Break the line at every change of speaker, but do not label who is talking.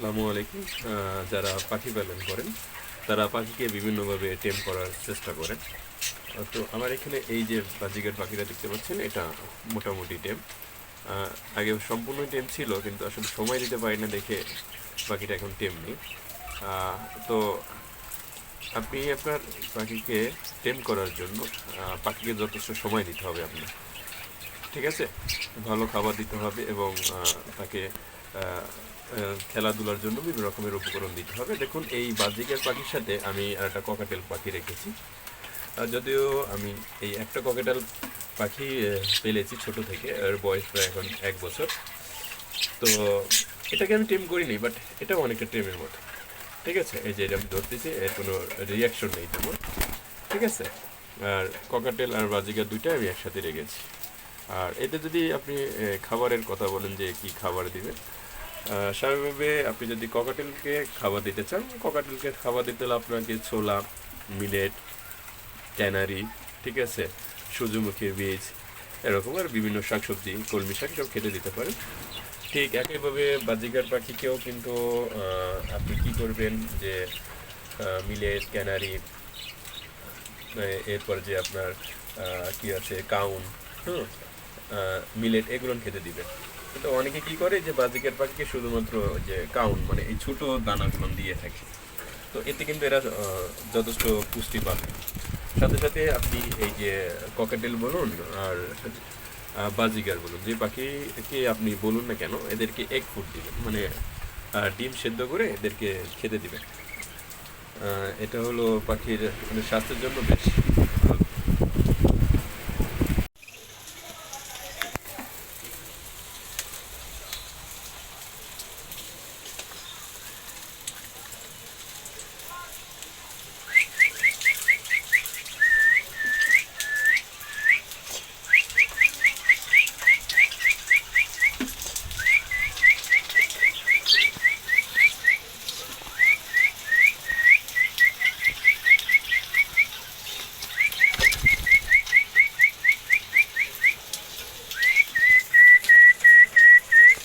আসসালামু আলাইকুম। যারা পাখি পালন করেন, তারা পাখিকে বিভিন্নভাবে টেম করার চেষ্টা করেন। তো আমার এখানে এই যে বাজিগার পাখিটা দেখতে পাচ্ছেন, এটা মোটামুটি টেম আগে সম্পূর্ণ টেম ছিল, কিন্তু আসলে সময় দিতে পারি না দেখে পাখিটা এখন টেম নেই। তো আপনি আপনার পাখিকে টেম করার জন্য পাখিকে যথেষ্ট সময় দিতে হবে আপনার। ঠিক আছে? ভালো খাবার দিতে হবে এবং তাকে খেলাধুলার জন্য বিভিন্ন রকমের উপকরণ দিতে হবে। দেখুন, এই বাজিকের পাখির সাথে আমি একটা ককাটেল পাখি রেখেছি। যদিও আমি এই একটা ককাটেল পাখি পেলেছি ছোট থেকে, এর বয়স প্রায় এখন এক বছর। তো এটাকে আমি টেম করিনি বাট এটাও অনেকটা টেমের মতো। ঠিক আছে? এই যে এটা আমি ধরতেছি, এর কোনো রিয়াকশন নেই তেমন। ঠিক আছে? আর ককাটেল আর বাজিকার দুইটা আমি একসাথে রেখেছি। আর এতে যদি আপনি খাবারের কথা বলেন যে কি খাবার দিবেন স্বাভাবিকভাবে আপনি যদি ককাটেলকে খাবার দিতে চান ককাটেলকে খাবার দিতে হলে আপনাকে ছোলা, মিলেট ক্যানারি ঠিক আছে সূর্যমুখীর বীজ, এরকম আর বিভিন্ন শাকসবজি, কলমি শাক সব খেতে দিতে পারেন। ঠিক একইভাবে বাজিকার পাখিকেও কিন্তু আপনি কি করবেন যে মিলেট ক্যানারি এরপর যে আপনার কি আছে, কাউন, হুম মিলেট এগুলো খেতে দিবেন কিন্তু অনেকে কি করে যে বাজিকের পাখিকে শুধুমাত্র যে কাউন মানে এই ছোটো দানাগুলো দিয়ে থাকে। তো এতে কিন্তু এরা যথেষ্ট পুষ্টি পাবে। সাথে সাথে আপনি এই যে ককাটেল বলুন আর বাজিগার বলুন, যে পাখিকে আপনি বলুন না কেন, এদেরকে এক ফুট দিবেন। মানে ডিম সেদ্ধ করে এদেরকে খেতে দিবেন। এটা হলো পাখির মানে স্বাস্থ্যের জন্য বেশ